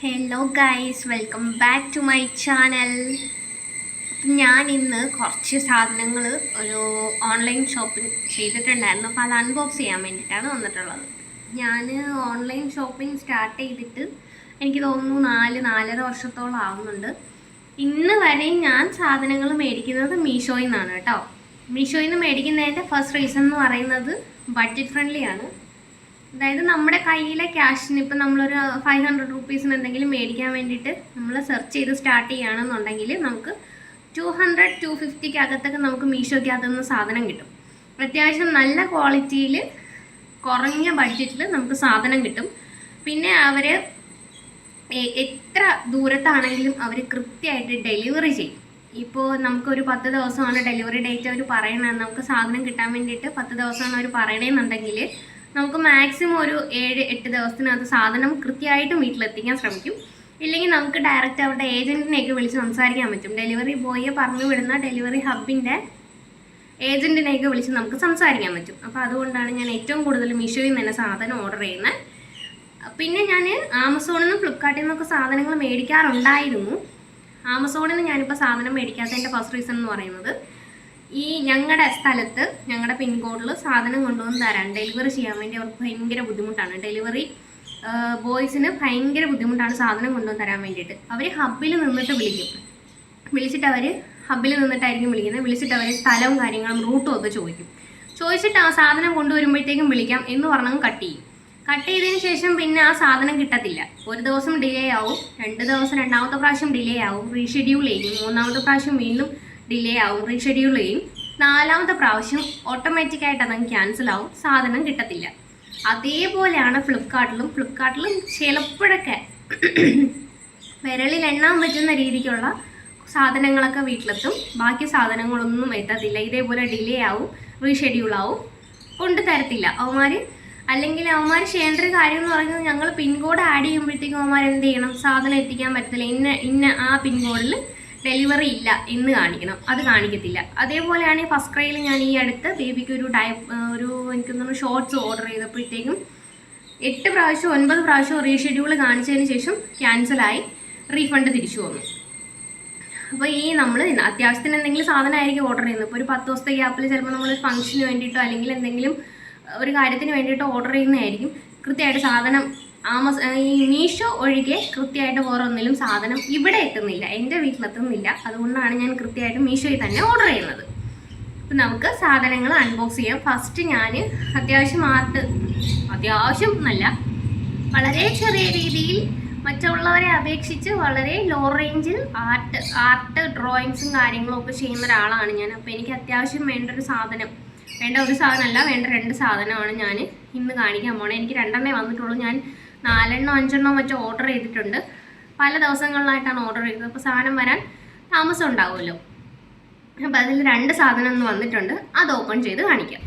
Hello guys welcome back to my channel ഞാൻ ഇന്ന് കുറച്ച് സാധനങ്ങൾ ഒരു ഓൺലൈൻ ഷോപ്പിംഗ് ചെയ്തിട്ടുണ്ടായിരുന്നു. അപ്പോൾ അത് അൺബോക്സ് ചെയ്യാൻ വേണ്ടിയിട്ടാണ് വന്നിട്ടുള്ളത്. ഞാൻ ഓൺലൈൻ ഷോപ്പിംഗ് സ്റ്റാർട്ട് ചെയ്തിട്ട് എനിക്ക് തോന്നുന്നു നാല് നാലര വർഷത്തോളം ആവുന്നുണ്ട്. ഇന്ന് വരെ ഞാൻ സാധനങ്ങൾ മേടിക്കുന്നത് മീഷോയിൽ നിന്നാണ് കേട്ടോ. മീഷോയിൽ നിന്ന് മേടിക്കുന്നതിന്റെ ഫസ്റ്റ് റീസൺ എന്ന് പറയുന്നത് ബഡ്ജറ്റ് ഫ്രണ്ട്ലി ആണ്. അതായത് നമ്മുടെ കയ്യിലെ ക്യാഷിന് ഇപ്പം നമ്മളൊരു ഫൈവ് ഹൺഡ്രഡ് റുപ്പീസിന് എന്തെങ്കിലും മേടിക്കാൻ വേണ്ടിയിട്ട് നമ്മൾ സെർച്ച് ചെയ്ത് സ്റ്റാർട്ട് ചെയ്യുകയാണെന്നുണ്ടെങ്കിൽ നമുക്ക് ടു ഹൺഡ്രഡ് ടു ഫിഫ്റ്റിക്ക് അകത്തൊക്കെ നമുക്ക് മീഷോയ്ക്കകത്ത് നിന്ന് സാധനം കിട്ടും. അത്യാവശ്യം നല്ല ക്വാളിറ്റിയിൽ കുറഞ്ഞ ബഡ്ജറ്റിൽ നമുക്ക് സാധനം കിട്ടും. പിന്നെ അവർ എത്ര ദൂരത്താണെങ്കിലും അവർ കൃത്യമായിട്ട് ഡെലിവറി ചെയ്യും. ഇപ്പോൾ നമുക്കൊരു പത്ത് ദിവസമാണ് ഡെലിവറി ഡേറ്റ് അവർ പറയണത്. നമുക്ക് സാധനം കിട്ടാൻ വേണ്ടിയിട്ട് പത്ത് ദിവസമാണ് അവർ പറയണമെന്നുണ്ടെങ്കിൽ നമുക്ക് മാക്സിമം ഒരു ഏഴ് എട്ട് ദിവസത്തിനകത്ത് സാധനം കൃത്യമായിട്ടും വീട്ടിലെത്തിക്കാൻ ശ്രമിക്കും. ഇല്ലെങ്കിൽ നമുക്ക് ഡയറക്റ്റ് അവരുടെ ഏജന്റിനെയൊക്കെ വിളിച്ച് സംസാരിക്കാൻ പറ്റും. ഡെലിവറി ബോയിയെ പറഞ്ഞു വിടുന്ന ഡെലിവറി ഹബിന്റെ ഏജന്റിനെയൊക്കെ വിളിച്ച് നമുക്ക് സംസാരിക്കാൻ പറ്റും. അപ്പോൾ അതുകൊണ്ടാണ് ഞാൻ ഏറ്റവും കൂടുതൽ മീഷോയിൽ നിന്ന് തന്നെ സാധനം ഓർഡർ ചെയ്യുന്നത്. പിന്നെ ഞാൻ ആമസോണിൽ നിന്നും ഫ്ലിപ്കാർട്ടിൽ നിന്നൊക്കെ സാധനങ്ങൾ മേടിക്കാറുണ്ടായിരുന്നു. ആമസോണിൽ നിന്ന് ഞാനിപ്പോൾ സാധനം മേടിക്കാത്തതിന്റെ ഫസ്റ്റ് റീസൺ എന്ന് പറയുന്നത് ഈ ഞങ്ങളുടെ സ്ഥലത്ത് ഞങ്ങളുടെ പിൻകോഡിൽ സാധനം കൊണ്ടുവന്ന് തരാൻ ഡെലിവറി ചെയ്യാൻ വേണ്ടി അവർക്ക് ഭയങ്കര ബുദ്ധിമുട്ടാണ്. ഡെലിവറി ബോയ്സിന് ഭയങ്കര ബുദ്ധിമുട്ടാണ് സാധനം കൊണ്ടുവന്ന് തരാൻ വേണ്ടിയിട്ട്. അവർ ഹബ്ബിൽ നിന്നിട്ട് വിളിക്കും. വിളിച്ചിട്ട് അവർ ഹബ്ബിൽ നിന്നിട്ടായിരിക്കും വിളിക്കുന്നത്. വിളിച്ചിട്ട് അവർ സ്ഥലവും കാര്യങ്ങളും റൂട്ടും ഒക്കെ ചോദിക്കും. ചോദിച്ചിട്ട് ആ സാധനം കൊണ്ടുവരുമ്പോഴത്തേക്കും വിളിക്കാം എന്ന് പറഞ്ഞങ്ങ് കട്ട് ചെയ്യും. കട്ട് ചെയ്തതിന് ശേഷം പിന്നെ ആ സാധനം കിട്ടത്തില്ല. ഒരു ദിവസം ഡിലേ ആവും രണ്ട് ദിവസം രണ്ടാമത്തെ പ്രാവശ്യം ഡിലേ ആവും റീഷെഡ്യൂൾ ചെയ്യും മൂന്നാമത്തെ പ്രാവശ്യം വീണ്ടും ഡിലേ ആവും റീഷെഡ്യൂൾ ചെയ്യും. നാലാമത്തെ പ്രാവശ്യം ഓട്ടോമാറ്റിക്കായിട്ട് അതങ്ങ് ക്യാൻസൽ ആവും സാധനം കിട്ടത്തില്ല. അതേപോലെയാണ് ഫ്ലിപ്കാർട്ടിലും. ഫ്ലിപ്കാർട്ടിലും ചിലപ്പോഴൊക്കെ വിരളിൽ എണ്ണാൻ പറ്റുന്ന രീതിക്കുള്ള സാധനങ്ങളൊക്കെ വീട്ടിലെത്തും. ബാക്കി സാധനങ്ങളൊന്നും എത്തത്തില്ല. ഇതേപോലെ ഡിലേ ആവും റീഷെഡ്യൂൾ ആവും. കൊണ്ട് തരത്തില്ല. അവന്മാർ അല്ലെങ്കിൽ അവന്മാർ ചെയ്യേണ്ട ഒരു കാര്യം എന്ന് പറയുന്നത് ഞങ്ങൾ പിൻകോഡ് ആഡ് ചെയ്യുമ്പോഴത്തേക്കും അവന്മാർ എന്ത് ചെയ്യണം? സാധനം എത്തിക്കാൻ പറ്റത്തില്ല. ഇന്ന ഇന്ന ആ പിൻകോഡിൽ ഡെലിവറി ഇല്ല എന്ന് കാണിക്കണം. അത് കാണിക്കത്തില്ല. അതേപോലെയാണ് ഫസ്റ്റ് ക്രൈയിൽ ഞാൻ ഈ അടുത്ത് ബേബിക്ക് ഒരു ഡയ ഒരു എനിക്ക് തോന്നുന്നു ഷോർട്സ് ഓർഡർ ചെയ്തപ്പോഴത്തേക്കും എട്ട് പ്രാവശ്യം ഒൻപത് പ്രാവശ്യം റീഷെഡ്യൂൾ കാണിച്ചതിന് ശേഷം ക്യാൻസലായി റീഫണ്ട് തിരിച്ചു വന്നു. അപ്പോൾ ഈ നമ്മൾ അത്യാവശ്യത്തിന് എന്തെങ്കിലും സാധനമായിരിക്കും ഓർഡർ ചെയ്യുന്നത്. ഇപ്പോൾ ഒരു പത്ത് ദിവസത്തെ ഗ്യാപ്പിൽ ചിലപ്പോൾ നമ്മൾ ഫംഗ്ഷന് വേണ്ടിയിട്ടോ അല്ലെങ്കിൽ എന്തെങ്കിലും ഒരു കാര്യത്തിന് വേണ്ടിയിട്ടോ ഓർഡർ ചെയ്യുന്നതായിരിക്കും. കൃത്യമായിട്ട് സാധനം ആമസോ ഈ മീഷോ ഒഴികെ കൃത്യമായിട്ട് വേറെ ഒന്നിലും സാധനം ഇവിടെ എത്തുന്നില്ല. എന്റെ വീട്ടിലെത്തുന്നില്ല അതുകൊണ്ടാണ് ഞാൻ കൃത്യമായിട്ട് മീഷോയിൽ തന്നെ ഓർഡർ ചെയ്യുന്നത്. അപ്പം നമുക്ക് സാധനങ്ങൾ അൺബോക്സ് ചെയ്യാം. ഫസ്റ്റ് ഞാൻ അത്യാവശ്യം ആർട്ട് അത്യാവശ്യം എന്നല്ല വളരെ ചെറിയ രീതിയിൽ മറ്റുള്ളവരെ അപേക്ഷിച്ച് വളരെ ലോ റേഞ്ചിൽ ആർട്ട് ആർട്ട് ഡ്രോയിങ്സും കാര്യങ്ങളും ഒക്കെ ചെയ്യുന്ന ഒരാളാണ് ഞാൻ. അപ്പോൾ എനിക്ക് അത്യാവശ്യം വേണ്ട ഒരു സാധനം വേണ്ട ഒരു സാധനമല്ല വേണ്ട രണ്ട് സാധനമാണ് ഞാൻ ഇന്ന് കാണിക്കാൻ പോണേ. എനിക്ക് രണ്ടെണ്ണേ വന്നിട്ടുള്ളൂ. ഞാൻ നാലെണ്ണോ അഞ്ചെണ്ണോ മറ്റോ ഓർഡർ ചെയ്തിട്ടുണ്ട്. പല ദിവസങ്ങളിലായിട്ടാണ് ഓർഡർ ചെയ്തത്. അപ്പോൾ സാധനം വരാൻ താമസം ഉണ്ടാവുമല്ലോ. അപ്പോൾ അതിൽ രണ്ട് സാധനം ഒന്ന് വന്നിട്ടുണ്ട്. അത് ഓപ്പൺ ചെയ്ത് കാണിക്കാം.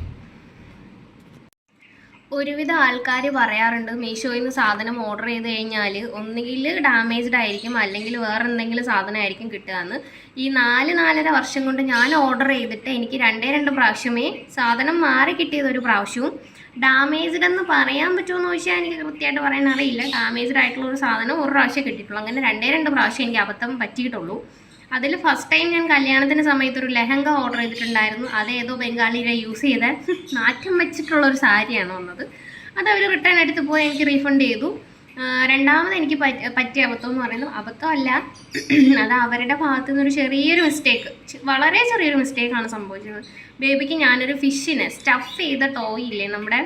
ഒരുവിധ ആൾക്കാർ പറയാറുണ്ട് മീഷോയിൽ നിന്ന് സാധനം ഓർഡർ ചെയ്ത് കഴിഞ്ഞാൽ ഒന്നുകിൽ ഡാമേജ്ഡ് ആയിരിക്കും അല്ലെങ്കിൽ വേറെ എന്തെങ്കിലും സാധനമായിരിക്കും കിട്ടുകയെന്ന്. ഈ നാല് നാലര വർഷം കൊണ്ട് ഞാൻ ഓർഡർ ചെയ്തിട്ട് എനിക്ക് രണ്ടേ രണ്ട് പ്രാവശ്യമേ സാധനം മാറി കിട്ടിയതൊരു പ്രാവശ്യവും ഡാമേജ്ഡ് എന്ന് പറയാൻ പറ്റുമോ എന്ന് ചോദിച്ചാൽ എനിക്ക് കൃത്യമായിട്ട് പറയാൻ അറിയില്ല. ഡാമേജ്ഡ് ആയിട്ടുള്ള ഒരു സാധനം ഒരു പ്രാവശ്യം കിട്ടിയിട്ടുള്ളൂ. അങ്ങനെ രണ്ടേ രണ്ട് പ്രാവശ്യം എനിക്ക് അബദ്ധം പറ്റിയിട്ടുള്ളൂ. അതിൽ ഫസ്റ്റ് ടൈം ഞാൻ കല്യാണത്തിന്റെ സമയത്ത് ഒരു ലെഹങ്ക ഓർഡർ ചെയ്തിട്ടുണ്ടായിരുന്നു. അതേതോ ഏതോ ബംഗാളിയുടെ യൂസ് ചെയ്ത നാറ്റം വെച്ചിട്ടുള്ള ഒരു സാരിയാണ് വന്നത്. അത് അവർ റിട്ടേൺ എടുത്ത് പോയി എനിക്ക് റീഫണ്ട് ചെയ്തു. രണ്ടാമത് എനിക്ക് പറ്റിയ അബദ്ധം എന്ന് പറയുന്നത് അബദ്ധമല്ല. അത് അവരുടെ ഭാഗത്തു നിന്നൊരു ചെറിയൊരു മിസ്റ്റേക്ക് വളരെ ചെറിയൊരു മിസ്റ്റേക്കാണ് സംഭവിച്ചത്. ബേബിക്ക് ഞാനൊരു ഫിഷിനെ സ്റ്റഫ് ചെയ്ത ടോയ് ഇല്ലേ നമ്മുടെ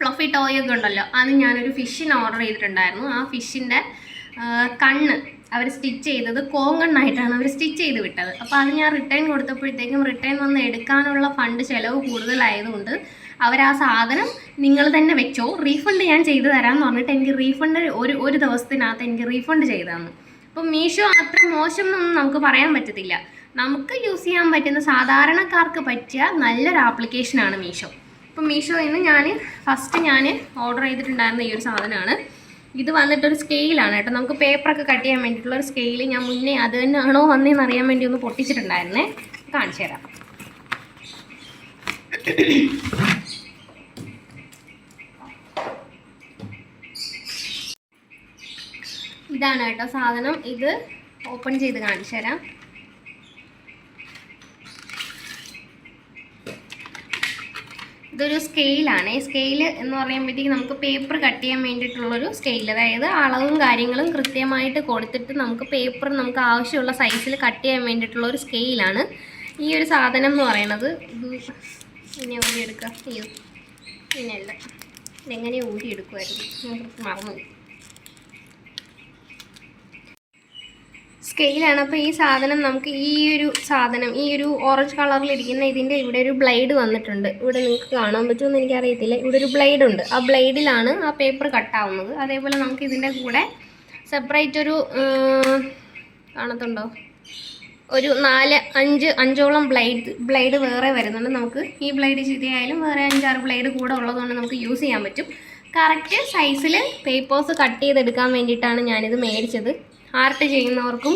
ഫ്ലഫി ടോയ് ഒക്കെ ഉണ്ടല്ലോ അത് ഞാനൊരു ഫിഷിന് ഓർഡർ ചെയ്തിട്ടുണ്ടായിരുന്നു. ആ ഫിഷിന്റെ കണ്ണ് അവർ സ്റ്റിച്ച് ചെയ്തത് കോങ്കണ്ണായിട്ടാണ് അവർ സ്റ്റിച്ച് ചെയ്ത് വിട്ടത്. അപ്പോൾ അത് ഞാൻ റിട്ടേൺ കൊടുത്തപ്പോഴത്തേക്കും റിട്ടേൺ വന്ന് എടുക്കാനുള്ള ഫണ്ട് ചിലവ് കൂടുതലായതുകൊണ്ട് അവർ ആ സാധനം നിങ്ങൾ തന്നെ വെച്ചോ. റീഫണ്ട് ഞാൻ ചെയ്തു തരാമെന്ന് പറഞ്ഞിട്ട് എനിക്ക് റീഫണ്ട് ഒരു ഒരു ദിവസത്തിനകത്ത് എനിക്ക് റീഫണ്ട് ചെയ്തു തന്നു അപ്പം മീഷോ അത്ര മോശം എന്നൊന്നും നമുക്ക് പറയാൻ പറ്റത്തില്ല. നമുക്ക് യൂസ് ചെയ്യാൻ പറ്റുന്ന സാധാരണക്കാർക്ക് പറ്റിയ നല്ലൊരു ആപ്ലിക്കേഷനാണ് മീഷോ. അപ്പം മീഷോ ഇന്ന് ഞാൻ ഫസ്റ്റ് ഞാൻ ഓർഡർ ചെയ്തിട്ടുണ്ടായിരുന്ന ഈ ഒരു സാധനമാണ്. ഇത് വന്നിട്ടൊരു സ്കെയിലാണ് കേട്ടോ. നമുക്ക് പേപ്പറൊക്കെ കട്ട് ചെയ്യാൻ വേണ്ടിയിട്ടുള്ള ഒരു സ്കെയിൽ ഞാൻ മുന്നേ അത് തന്നെയാണോ വന്നതെന്ന് അറിയാൻ വേണ്ടി ഒന്ന് പൊട്ടിച്ചിട്ടുണ്ടായിരുന്നേ. കാണിച്ചു തരാം. ഇതാണ് കേട്ടോ സാധനം. ഇത് ഓപ്പൺ ചെയ്ത് കാണിച്ചു തരാം. ഇതൊരു സ്കെയിലാണ് സ്കെയിൽ എന്ന് പറയുമ്പോഴത്തേക്ക് നമുക്ക് പേപ്പർ കട്ട് ചെയ്യാൻ വേണ്ടിയിട്ടുള്ളൊരു സ്കെയിൽ അതായത് അളവും കാര്യങ്ങളും കൃത്യമായിട്ട് കൊടുത്തിട്ട് നമുക്ക് പേപ്പർ നമുക്ക് ആവശ്യമുള്ള സൈസിൽ കട്ട് ചെയ്യാൻ വേണ്ടിയിട്ടുള്ള ഒരു സ്കെയിലാണ് ഈ ഒരു സാധനം എന്ന് പറയുന്നത് ഇത് ഇനി ഊരിയെടുക്കാം അയ്യോ. പിന്നല്ല ഇതെങ്ങനെ ഊരിയെടുക്കുമായിരുന്നു ഞാൻ മറന്നു സ്കെയിലാണ് അപ്പോൾ ഈ സാധനം നമുക്ക് ഈ ഒരു സാധനം ഈ ഒരു ഓറഞ്ച് കളറിലിരിക്കുന്ന ഇതിന്റെ ഇവിടെ ഒരു ബ്ലേഡ് വന്നിട്ടുണ്ട്. ഇവിടെ നിങ്ങൾക്ക് കാണാൻ പറ്റുമെന്ന് എനിക്കറിയത്തില്ല. ഇവിടെ ഒരു ബ്ലേഡ് ഉണ്ട്. ആ ബ്ലേഡിലാണ് ആ പേപ്പർ കട്ടാവുന്നത് അതേപോലെ നമുക്ക് ഇതിന്റെ കൂടെ സെപ്പറേറ്റ് ഒരു കാണത്തുണ്ടോ? ഒരു നാല് അഞ്ച് അഞ്ചോളം ബ്ലൈഡ് ബ്ലൈഡ് വേറെ വരുന്നുണ്ട്. നമുക്ക് ഈ ബ്ലൈഡ് ചീത്തയായാലും വേറെ അഞ്ചാറ് ബ്ലൈഡ് കൂടെ ഉള്ളതുകൊണ്ട് നമുക്ക് യൂസ് ചെയ്യാൻ പറ്റും. കറക്റ്റ് സൈസിൽ പേപ്പേഴ്സ് കട്ട് ചെയ്തെടുക്കാൻ വേണ്ടിയിട്ടാണ് ഞാനിത് മേടിച്ചത്. ആർട്ട് ചെയ്യുന്നവർക്കും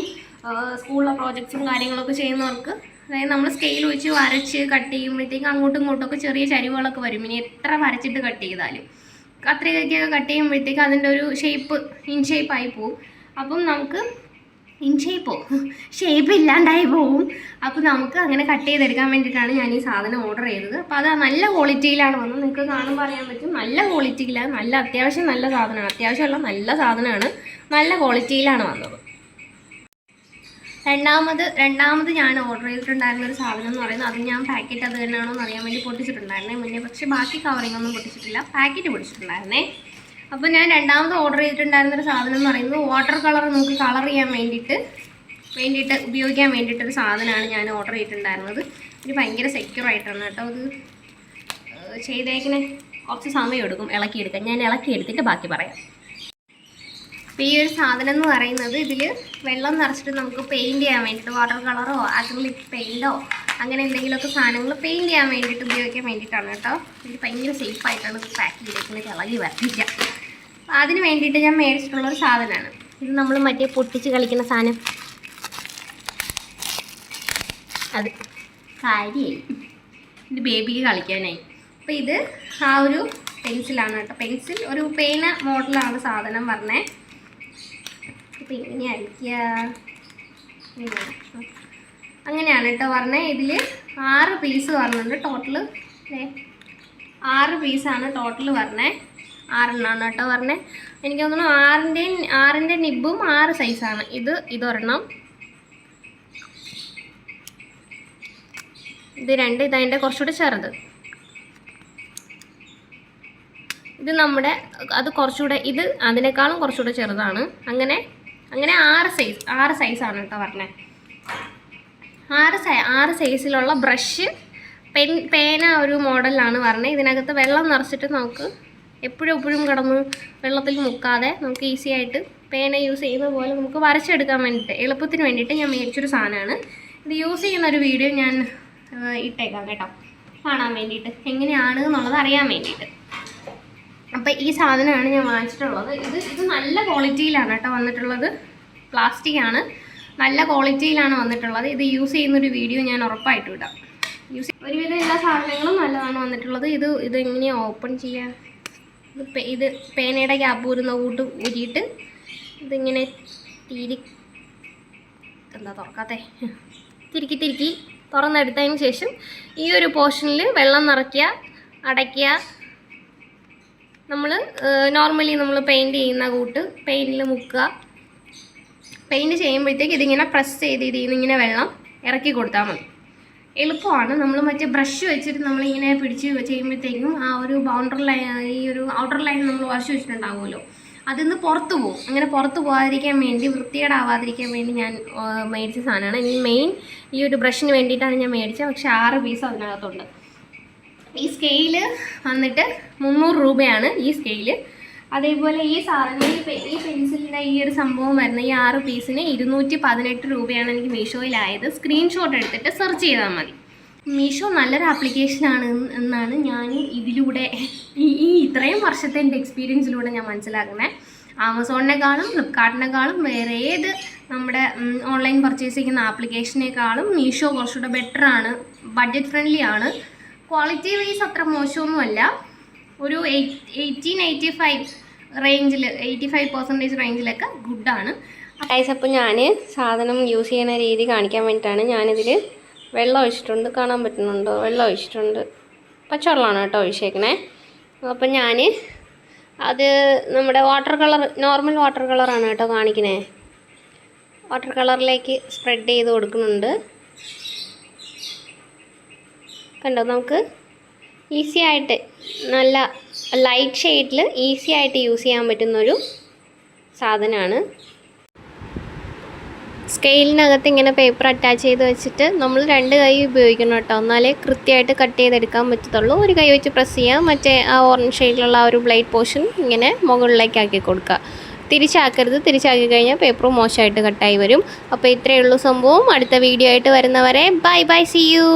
സ്കൂളിലെ പ്രോജക്ട്സും കാര്യങ്ങളൊക്കെ ചെയ്യുന്നവർക്ക് അതായത് നമ്മൾ സ്കെയിൽ വെച്ച് വരച്ച് കട്ട് ചെയ്യുമ്പോഴത്തേക്കും അങ്ങോട്ടും ഇങ്ങോട്ടൊക്കെ ചെറിയ ചരിവുകളൊക്കെ വരും. ഇനി എത്ര വരച്ചിട്ട് കട്ട് ചെയ്താലും. കത്രികയ്ക്കൊക്കെ കട്ട് ചെയ്യുമ്പോഴത്തേക്ക് അതിന്റെ ഒരു ഷേപ്പ് ഇൻ ഷേപ്പ് ആയി പോവും. അപ്പം നമുക്ക് ഇൻ ഷേപ്പോ ഷേപ്പ് ഇല്ലാണ്ടായി പോവും. അപ്പോൾ നമുക്ക് അങ്ങനെ കട്ട് ചെയ്തെടുക്കാൻ വേണ്ടിയിട്ടാണ് ഞാൻ ഈ സാധനം ഓർഡർ ചെയ്തത് അപ്പോൾ അത് നല്ല ക്വാളിറ്റിയിലാണ് വന്നത്. നിങ്ങൾക്ക് കാണുമ്പോൾ അറിയാൻ പറ്റും. നല്ല ക്വാളിറ്റിയിലാണ് നല്ല അത്യാവശ്യം നല്ല സാധനമാണ്. അത്യാവശ്യമുള്ള നല്ല സാധനമാണ്. നല്ല ക്വാളിറ്റിയിലാണ് വന്നത്. രണ്ടാമത് രണ്ടാമത് ഞാൻ ഓർഡർ ചെയ്തിട്ടുണ്ടായിരുന്ന ഒരു സാധനം എന്ന് പറയുന്നത് അത് ഞാൻ പാക്കറ്റ് അത് തന്നെയാണോ എന്ന് അറിയാൻ വേണ്ടി പൊട്ടിച്ചിട്ടുണ്ടായിരുന്നേ മുന്നേ. പക്ഷേ ബാക്കി കവറിംഗ് ഒന്നും പൊട്ടിച്ചിട്ടില്ല. പാക്കറ്റ് പൊട്ടിച്ചിട്ടുണ്ടായിരുന്നേ. അപ്പോൾ ഞാൻ രണ്ടാമത് ഓർഡർ ചെയ്തിട്ടുണ്ടായിരുന്ന ഒരു സാധനം എന്ന് പറയുന്നത് വാട്ടർ കളർ നമുക്ക് കളർ ചെയ്യാൻ വേണ്ടിയിട്ട് വേണ്ടിയിട്ട് ഉപയോഗിക്കാൻ വേണ്ടിയിട്ടൊരു സാധനമാണ് ഞാൻ ഓർഡർ ചെയ്തിട്ടുണ്ടായിരുന്നത്. ഇത് ഭയങ്കര സെക്യൂർ ആയിട്ടാണ് കേട്ടോ അത് ചെയ്തേക്കിനെ കുറച്ച് സമയം എടുക്കും ഇളക്കിയെടുക്കാൻ. ഞാൻ ഇളക്കിയെടുത്തിട്ട് ബാക്കി പറയാം. അപ്പോൾ ഈ ഒരു സാധനം എന്ന് പറയുന്നത് ഇതിൽ വെള്ളം നിറച്ചിട്ട് നമുക്ക് പെയിന്റ് ചെയ്യാൻ വേണ്ടിയിട്ട് വാട്ടർ കളറോ അക്രിലിക് പെയിന്റോ അങ്ങനെ എന്തെങ്കിലുമൊക്കെ സാധനങ്ങൾ പെയിന്റ് ചെയ്യാൻ വേണ്ടിയിട്ട് ഉപയോഗിക്കാൻ വേണ്ടിയിട്ടാണ് കേട്ടോ. ഇത് ഭയങ്കര സേഫ് ആയിട്ടുള്ള പാക്ക് ചെയ്തേക്കുന്നത്. ഇളകി വർദ്ധിക്കുക അപ്പോൾ അതിന് വേണ്ടിയിട്ട് ഞാൻ മേടിച്ചിട്ടുള്ള ഒരു സാധനമാണ്. ഇത് നമ്മൾ മറ്റേ പൊട്ടിച്ച് കളിക്കുന്ന സാധനം. അത് കാര്യമായി ഇത് ബേബിക്ക് കളിക്കാനായി. അപ്പോൾ ഇത് ആ ഒരു പെൻസിലാണ് കേട്ടോ. പെൻസിൽ ഒരു പേന മോഡലാണ് സാധനം പറഞ്ഞേ അപ്പോൾ ഇങ്ങനെ അടിക്കുക. അങ്ങനെയാണ് കേട്ടോ പറഞ്ഞത് ഇതിൽ ആറ് പീസ് പറഞ്ഞിട്ടുണ്ട് ടോട്ടൽ ആറ് പീസാണ് ടോട്ടൽ പറഞ്ഞത് ആറെണ്ണമാണ് കേട്ടോ പറഞ്ഞത് എനിക്ക് തോന്നുന്നു ആറിന്റെയും ആറിന്റെ നിബും ആറ് സൈസാണ് ഇത് ഇതൊരെണ്ണം. ഇത് രണ്ട് ഇതതിന്റെ കുറച്ചുകൂടെ ചെറുത്. ഇത് നമ്മുടെ അത് കുറച്ചുകൂടെ ഇത് അതിനേക്കാളും കുറച്ചുകൂടെ ചെറുതാണ്. അങ്ങനെ അങ്ങനെ ആറ് സൈസ് ആറ് സൈസാണ് കേട്ടോ പറഞ്ഞത് ആറ് സൈ ആറ് സൈസിലുള്ള ബ്രഷ്. പെൻ പേന ഒരു മോഡലാണ് പറഞ്ഞത്. ഇതിനകത്ത് വെള്ളം നിറച്ചിട്ട് നമുക്ക് എപ്പോഴും എപ്പോഴും കിടന്ന് വെള്ളത്തിൽ മുക്കാതെ നമുക്ക് ഈസി ആയിട്ട് പേന യൂസ് ചെയ്യുന്ന പോലെ നമുക്ക് വരച്ചെടുക്കാൻ വേണ്ടിയിട്ട് എളുപ്പത്തിന് വേണ്ടിയിട്ട് ഞാൻ മേടിച്ചൊരു സാധനമാണ്. ഇത് യൂസ് ചെയ്യുന്ന ഒരു വീഡിയോ ഞാൻ ഇട്ടേക്കാം കേട്ടോ. കാണാൻ വേണ്ടിയിട്ട്. എങ്ങനെയാണ് എന്നുള്ളത് അറിയാൻ വേണ്ടിയിട്ട്. അപ്പം ഈ സാധനമാണ് ഞാൻ വാങ്ങിച്ചിട്ടുള്ളത്. ഇത് ഇത് നല്ല ക്വാളിറ്റിയിലാണ് കേട്ടോ വന്നിട്ടുള്ളത്. പ്ലാസ്റ്റിക് ആണ്. നല്ല ക്വാളിറ്റിയിലാണ് വന്നിട്ടുള്ളത്. ഇത് യൂസ് ചെയ്യുന്നൊരു വീഡിയോ ഞാൻ ഉറപ്പായിട്ടും ഇടാം. യൂസ് ഒരുവിധം എല്ലാ സാധനങ്ങളും നല്ലതാണ് വന്നിട്ടുള്ളത്. ഇത് ഇത് എങ്ങനെയാണ് ഓപ്പൺ ചെയ്യുക ഇത് ഇത് പേനയുടെ ക്യാപ്പ് വരുന്ന കൂട്ട് ഊരിയിട്ട് ഇതിങ്ങനെ തിരി എന്താ തുറക്കാത്തെ? തിരുക്കി തിരുക്കി തുറന്നെടുത്തതിന് ശേഷം ഈ ഒരു പോർഷനിൽ വെള്ളം നിറയ്ക്കുക അടയ്ക്കുക. നമ്മൾ നോർമലി നമ്മൾ പെയിന്റ് ചെയ്യുന്ന കൂട്ട് പെയിന്റിൽ മുക്കുക. പെയിന്റ് ചെയ്യുമ്പോഴത്തേക്ക് ഇതിങ്ങനെ പ്രസ് ചെയ്ത് ഇതിൽ നിന്ന് ഇങ്ങനെ വെള്ളം ഇറക്കി കൊടുത്താൽ മതി. എളുപ്പമാണ്. നമ്മൾ മറ്റേ ബ്രഷ് വെച്ചിട്ട് നമ്മളിങ്ങനെ പിടിച്ച് ചെയ്യുമ്പോഴത്തേക്കും ആ ഒരു ബൗണ്ടറി ലൈൻ ഈ ഒരു ഔട്ടർ ലൈൻ നമ്മൾ വാഷ് വെച്ചിട്ടുണ്ടാവുമല്ലോ. അതിൽ നിന്ന് പുറത്ത് പോകും. അങ്ങനെ പുറത്ത് പോകാതിരിക്കാൻ വേണ്ടി വൃത്തികേടാവാതിരിക്കാൻ വേണ്ടി ഞാൻ മേടിച്ച സാധനമാണ്. ഇനി മെയിൻ ഈ ഒരു ബ്രഷിന് വേണ്ടിയിട്ടാണ് ഞാൻ മേടിച്ചത്. പക്ഷേ ആറ് പീസ് അതിനകത്തുണ്ട്. ഈ സ്കെയിൽ വന്നിട്ട് മുന്നൂറ് രൂപയാണ് ഈ സ്കെയിൽ അതേപോലെ ഈ സാധനം ഈ പെൻസിലിന്റെ ഈ ഒരു സംഭവം വരുന്ന ഈ ആറ് പീസിന് ഇരുന്നൂറ്റി പതിനെട്ട് രൂപയാണ് എനിക്ക് മീഷോയിലായത്. സ്ക്രീൻഷോട്ട് എടുത്തിട്ട് സെർച്ച് ചെയ്താൽ മതി. മീഷോ നല്ലൊരു ആപ്ലിക്കേഷനാണ് എന്നാണ് ഞാൻ ഇതിലൂടെ ഈ ഇത്രയും വർഷത്തെ എന്റെ എക്സ്പീരിയൻസിലൂടെ ഞാൻ മനസ്സിലാക്കുന്നത് ആമസോണിനെക്കാളും ഫ്ലിപ്കാർട്ടിനെക്കാളും വേറെ ഏത് നമ്മുടെ ഓൺലൈൻ പർച്ചേസ് ചെയ്യുന്ന ആപ്ലിക്കേഷനേക്കാളും മീഷോ കുറച്ചുകൂടെ ബെറ്ററാണ് ബഡ്ജറ്റ് ഫ്രണ്ട്ലി ആണ്. ക്വാളിറ്റി വൈസ് അത്ര മോശമൊന്നുമല്ല. ഒരു എയ്റ്റീൻ എയ്റ്റി ഫൈവ് റേഞ്ചിൽ എയ്റ്റി ഫൈവ് പെർസെന്റേജ് റേഞ്ചിലൊക്കെ ഗുഡാണ് ഗൈസ് അപ്പോൾ ഞാൻ സാധനം യൂസ് ചെയ്യുന്ന രീതി കാണിക്കാൻ വേണ്ടിയിട്ടാണ് ഞാനിതിൽ വെള്ളം ഒഴിച്ചിട്ടുണ്ട്. കാണാൻ പറ്റുന്നുണ്ടോ? വെള്ളം ഒഴിച്ചിട്ടുണ്ട്. പച്ചവെള്ളമാണ് കേട്ടോ ഒഴിച്ചേക്കണേ. അപ്പം ഞാൻ അത് നമ്മുടെ വാട്ടർ കളർ നോർമൽ വാട്ടർ കളറാണ് കേട്ടോ കാണിക്കണേ. വാട്ടർ കളറിലേക്ക് സ്പ്രെഡ് ചെയ്ത് കൊടുക്കുന്നുണ്ട്. കണ്ടോ നമുക്ക്? ഈസി ആയിട്ട് നല്ല ലൈറ്റ് ഷെയ്ഡിൽ ഈസി ആയിട്ട് യൂസ് ചെയ്യാൻ പറ്റുന്നൊരു സാധനമാണ് സ്കെയിലിനകത്ത് ഇങ്ങനെ പേപ്പർ അറ്റാച്ച് ചെയ്ത് വെച്ചിട്ട് നമ്മൾ രണ്ട് കൈ ഉപയോഗിക്കണം കേട്ടോ. എന്നാലേ കൃത്യമായിട്ട് കട്ട് ചെയ്തെടുക്കാൻ പറ്റത്തുള്ളൂ. ഒരു കൈ വെച്ച് പ്രസ് ചെയ്യാം. മറ്റേ ആ ഓറഞ്ച് ഷെയ്ഡിലുള്ള ആ ഒരു ബ്ലേഡ് പോർഷൻ ഇങ്ങനെ മുകളിലേക്ക് ആക്കി കൊടുക്കുക. തിരിച്ചാക്കരുത്. തിരിച്ചാക്കി കഴിഞ്ഞാൽ പേപ്പർ മോശമായിട്ട് കട്ടായി വരും. അപ്പോൾ ഇത്രയേ ഉള്ളൂ സംഭവം. അടുത്ത വീഡിയോ ആയിട്ട് വരുന്നവരെ ബൈ ബൈ സി യു